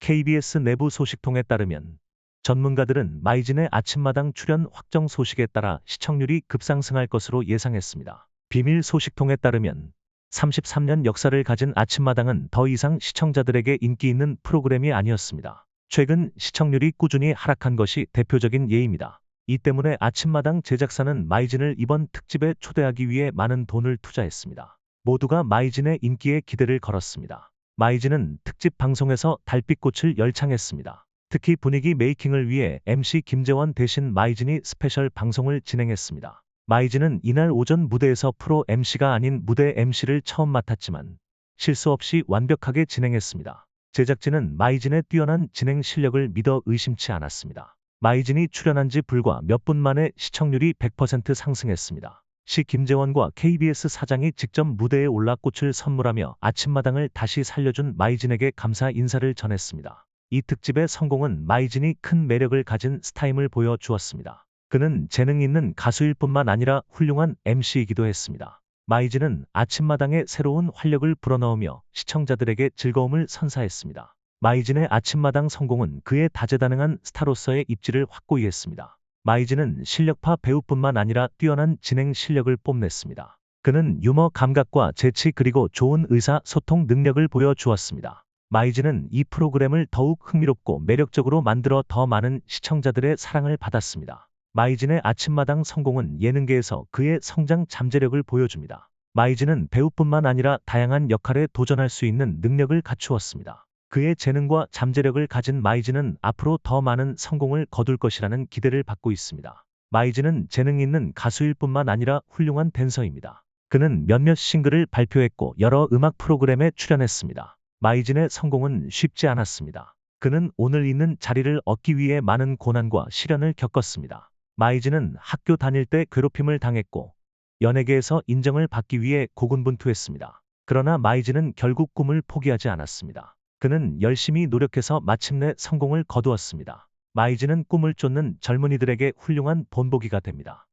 KBS 내부 소식통에 따르면 전문가들은 마이진의 아침마당 출연 확정 소식에 따라 시청률이 급상승할 것으로 예상했습니다. 비밀 소식통에 따르면 33년 역사를 가진 아침마당은 더 이상 시청자들에게 인기 있는 프로그램이 아니었습니다. 최근 시청률이 꾸준히 하락한 것이 대표적인 예입니다. 이 때문에 아침마당 제작사는 마이진을 이번 특집에 초대하기 위해 많은 돈을 투자했습니다. 모두가 마이진의 인기에 기대를 걸었습니다. 마이진은 특집 방송에서 달빛꽃을 열창했습니다. 특히 분위기 메이킹을 위해 MC 김재원 대신 마이진이 스페셜 방송을 진행했습니다. 마이진은 이날 오전 무대에서 프로 MC가 아닌 무대 MC를 처음 맡았지만 실수 없이 완벽하게 진행했습니다. 제작진은 마이진의 뛰어난 진행 실력을 믿어 의심치 않았습니다. 마이진이 출연한 지 불과 몇 분 만에 시청률이 100% 상승했습니다. 시 김재원과 KBS 사장이 직접 무대에 올라 꽃을 선물하며 아침마당을 다시 살려준 마이진에게 감사 인사를 전했습니다. 이 특집의 성공은 마이진이 큰 매력을 가진 스타임을 보여주었습니다. 그는 재능 있는 가수일 뿐만 아니라 훌륭한 MC이기도 했습니다. 마이진은 아침마당에 새로운 활력을 불어넣으며 시청자들에게 즐거움을 선사했습니다. 마이진의 아침마당 성공은 그의 다재다능한 스타로서의 입지를 확고히 했습니다. 마이진은 실력파 배우뿐만 아니라 뛰어난 진행 실력을 뽐냈습니다. 그는 유머 감각과 재치 그리고 좋은 의사소통 능력을 보여주었습니다. 마이진은 이 프로그램을 더욱 흥미롭고 매력적으로 만들어 더 많은 시청자들의 사랑을 받았습니다. 마이진의 아침마당 성공은 예능계에서 그의 성장 잠재력을 보여줍니다. 마이진은 배우뿐만 아니라 다양한 역할에 도전할 수 있는 능력을 갖추었습니다. 그의 재능과 잠재력을 가진 마이진은 앞으로 더 많은 성공을 거둘 것이라는 기대를 받고 있습니다. 마이진은 재능 있는 가수일 뿐만 아니라 훌륭한 댄서입니다. 그는 몇몇 싱글을 발표했고 여러 음악 프로그램에 출연했습니다. 마이진의 성공은 쉽지 않았습니다. 그는 오늘 있는 자리를 얻기 위해 많은 고난과 시련을 겪었습니다. 마이진은 학교 다닐 때 괴롭힘을 당했고 연예계에서 인정을 받기 위해 고군분투했습니다. 그러나 마이진은 결국 꿈을 포기하지 않았습니다. 그는 열심히 노력해서 마침내 성공을 거두었습니다. 마이진은 꿈을 쫓는 젊은이들에게 훌륭한 본보기가 됩니다.